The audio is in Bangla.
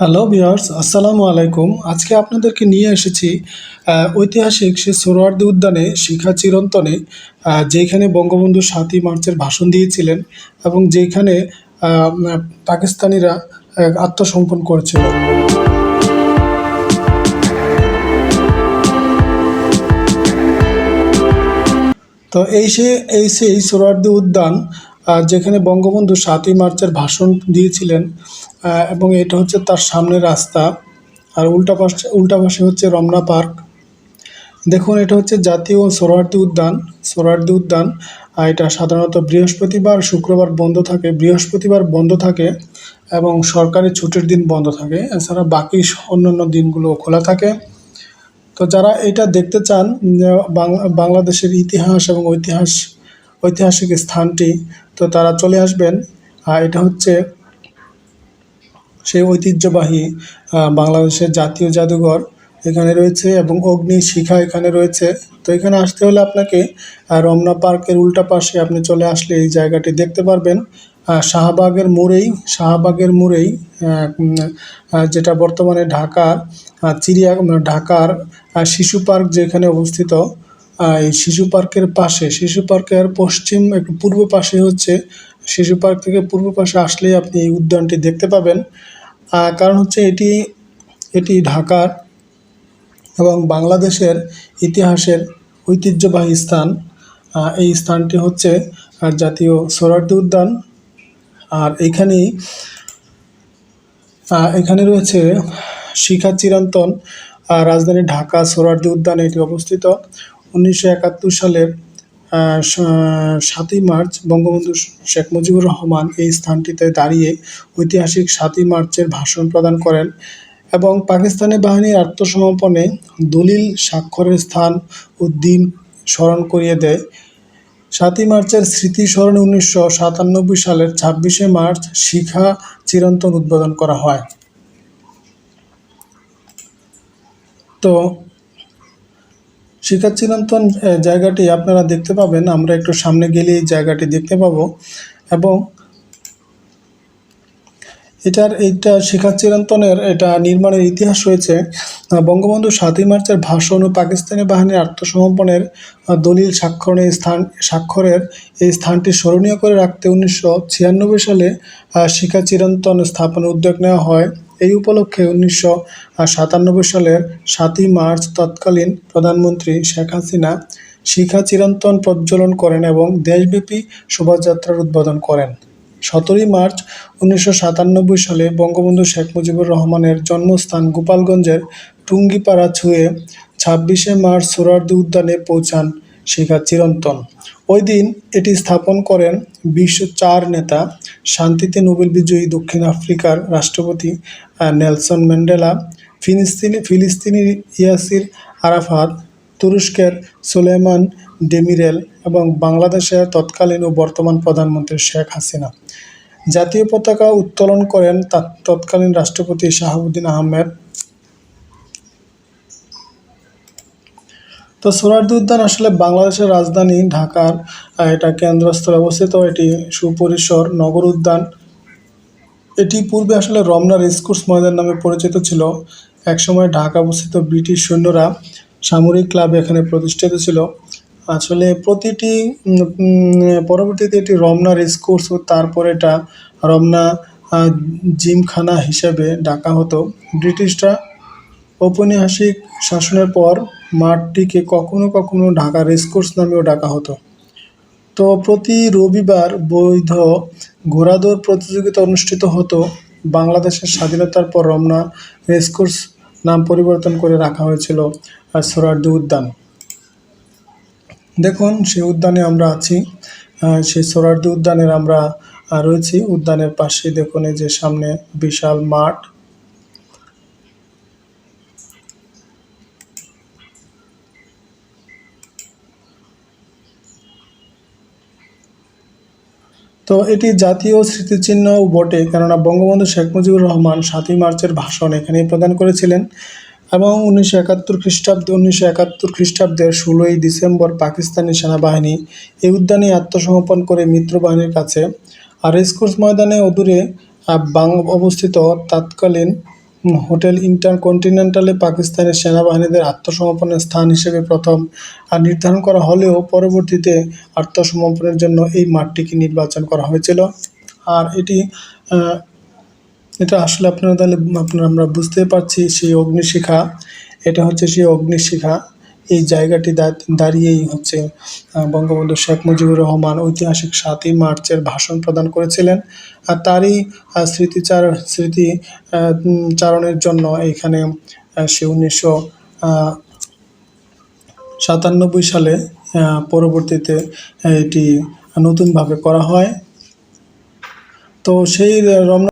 হ্যালো ভিউয়ার্স আসসালামু আলাইকুম আজকে আপনাদেরকে নিয়ে এসেছি ঐতিহাসিক সে সোহরাওয়ার্দী উদ্যানে শিখা চিরন্তনে যেখানে বঙ্গবন্ধু সাতই মার্চের ভাষণ দিয়েছিলেন এবং যেখানে পাকিস্তানিরা আত্মসমর্পণ করেছিল। তো এই সে, এই সেই সোহরাওয়ার্দী উদ্যান যেখানে বঙ্গবন্ধু সাতই মার্চের ভাষণ দিয়েছিলেন এবং এটা হচ্ছে তার সামনের রাস্তা। আর উল্টা পাশে উল্টা পাশে হচ্ছে রমনা পার্ক। দেখুন, এটা হচ্ছে জাতীয় সোহরাওয়ার্দী উদ্যান সোহরাওয়ার্দী উদ্যান। এটা সাধারণত বৃহস্পতিবার, শুক্রবার বন্ধ থাকে, বৃহস্পতিবার বন্ধ থাকে এবং সরকারি ছুটির দিন বন্ধ থাকে। এছাড়া বাকি অন্যান্য দিনগুলো খোলা থাকে। তো যারা এটা দেখতে চান বাংলাদেশের ইতিহাস এবং ঐতিহাস ঐতিহাসিক স্থানটি। তো তারা চলে আসবেন। আর এটা হচ্ছে সেই ঐতিহ্যবাহী বাংলাদেশের জাতীয় জাদুঘর এখানে রয়েছে এবং অগ্নি শিখা এখানে রয়েছে। তো এখানে আসতে হলে আপনাকে রমনা পার্কের উল্টা পাশে আপনি চলে আসলে এই জায়গাটি দেখতে পারবেন। শাহবাগের মোড়েই শাহবাগের মোড়েই যেটা বর্তমানে ঢাকার চিড়িয়া ঢাকার শিশু পার্ক যেখানে অবস্থিত এই শিশু পার্কের পাশে, শিশু পার্কের পশ্চিম, একটু পূর্ব পাশে হচ্ছে, শিশু পার্ক থেকে পূর্ব পাশে আসলেই আপনি এই উদ্যানটি দেখতে পাবেন। কারণ হচ্ছে এটি এটি ঢাকার এবং বাংলাদেশের ইতিহাসের ঐতিহ্যবাহী স্থান। এই স্থানটি হচ্ছে জাতীয় সোহরাওয়ার্দী উদ্যান। আর এখানেই এখানে রয়েছে শিখা চিরন্তন রাজধানী ঢাকা সোহরাওয়ার্দী উদ্যানে এটি অবস্থিত। উনিশশো একাত্তর সালের সাতই মার্চ বঙ্গবন্ধু শেখ মুজিবুর রহমান এই স্থানটিতে দাঁড়িয়ে ঐতিহাসিক সাতই মার্চের ভাষণ প্রদান করেন এবং পাকিস্তানি বাহিনীর আত্মসমর্পণে দলিল স্বাক্ষরের স্থান ও দিন স্মরণ করিয়ে দেয়। সাতই মার্চের স্মৃতিস্মরণে উনিশশো সাতানব্বই সালের ছাব্বিশে মার্চ শিখা চিরন্তন উদ্বোধন করা হয়। তো শিখা চিরন্তন জায়গাটি আপনারা দেখতে পাবেন। আমরা একটু সামনে গেলে এই জায়গাটি দেখতে পাবো। এবং এটার, এইটা শিখা চিরন্তনের এটা নির্মাণের ইতিহাস রয়েছে। বঙ্গবন্ধু সাতই মার্চের ভাষণ ও পাকিস্তানি বাহিনীর আত্মসমর্পণের দলিল স্বাক্ষরের স্থান, স্বাক্ষরের এই স্থানটি স্মরণীয় করে রাখতে উনিশশো ছিয়ানব্বই সালে শিখা চিরন্তন স্থাপনের উদ্যোগ নেওয়া হয়। এই উপলক্ষে উনিশশো সাতানব্বই সালের সাতই মার্চ তৎকালীন প্রধানমন্ত্রী শেখ হাসিনা শিখা চিরন্তন প্রজ্বলন করেন এবং দেশব্যাপী শোভাযাত্রার উদ্বোধন করেন। সতেরোই মার্চ উনিশশো সাতানব্বই সালে বঙ্গবন্ধু শেখ মুজিবুর রহমানের জন্মস্থান গোপালগঞ্জের টুঙ্গিপাড়া ছুঁয়ে ছাব্বিশে মার্চ সোহরাওয়ার্দী উদ্যানে পৌঁছান। শিখা চিরন্তন। ওই দিন এটি স্থাপন করেন বিশ্ব চার নেতা, শান্তিতে নোবেল বিজয়ী দক্ষিণ আফ্রিকার রাষ্ট্রপতি নেলসন ম্যান্ডেলা, ফিলিস্তিনি ফিলিস্তিনি ইয়াসির আরাফাত, তুরস্কের সুলেমান ডেমিরেল এবং বাংলাদেশের তৎকালীন ও বর্তমান প্রধানমন্ত্রী শেখ হাসিনা। জাতীয় পতাকা উত্তোলন করেন তৎকালীন রাষ্ট্রপতি শাহাবুদ্দিন আহমেদ। তো সোহরাওয়ার্দী উদ্যান আসলে বাংলাদেশের রাজধানী, ঢাকার এটা কেন্দ্রস্থলে অবস্থিত। এটি সুপরিসর নগর উদ্যান। এটি পূর্বে আসলে রমনা রেসকোর্স ময়দান নামে পরিচিত ছিল। একসময় ঢাকা অবস্থিত ব্রিটিশ সৈন্যরা সামরিক ক্লাব এখানে প্রতিষ্ঠিত ছিল। আসলে প্রতিটি পরবর্তীতে এটি রমনা রেসকোর্স ও তারপর এটা রমনা জিমখানা হিসেবে ডাকা হতো। ব্রিটিশরা ঔপনিবেশিক শাসনের পর মাঠটিকে কখনো কখনো ঢাকা রেসকোর্স নামেও ডাকা হতো। তো প্রতি রবিবার বৈধ ঘোড়াদৌড় প্রতিযোগিতা অনুষ্ঠিত হতো। বাংলাদেশের স্বাধীনতার পর রমনা রেসকোর্স নাম পরিবর্তন করে রাখা হয়েছিল আর সোহরাওয়ার্দী উদ্যান। দেখুন, সেই উদ্যানে আমরা আছি। সেই সোহরাওয়ার্দী উদ্যানের আমরা রয়েছি। উদ্যানের পাশে দেখুন এই যে সামনে বিশাল মাঠ। তো এটি জাতীয় স্মৃতিচিহ্নও বটে, কেননা বঙ্গবন্ধু শেখ মুজিবুর রহমান সাতই মার্চের ভাষণ এখানেই প্রদান করেছিলেন এবং উনিশশো একাত্তর খ্রিস্টাব্দে, উনিশশো একাত্তর খ্রিস্টাব্দের ষোলোই ডিসেম্বর পাকিস্তানি সেনাবাহিনী এই উদ্যানে আত্মসমর্পণ করে মিত্রবাহিনীর কাছে আর রেসকোর্স ময়দানে অদূরে বাং অবস্থিত তৎকালীন হোটেল ইন্টারকন্টিনেন্টালে পাকিস্তানের সেনাবাহিনীদের আত্মসমর্পণের স্থান হিসেবে প্রথম আর নির্ধারণ করা হলেও পরবর্তীতে আত্মসমর্পণের জন্য এই মাঠটিকে নির্বাচন করা হয়েছিল। আর এটি এটা আসলে আপনারা তাহলে, আপনারা আমরা বুঝতে পারছি সেই অগ্নিশিখা। এটা হচ্ছে সেই অগ্নিশিখা। এই জায়গাটি দাঁড়িয়েই হচ্ছে বঙ্গবন্ধু শেখ মুজিবুর রহমান ঐতিহাসিক সাতই মার্চের ভাষণ প্রদান করেছিলেন। আর তারই স্মৃতিচার স্মৃতি চারণের জন্য এইখানে আহ, সে উনিশশো সাতানব্বই সালে পরবর্তীতে এটি নতুনভাবে করা হয়। তো সেই রমনা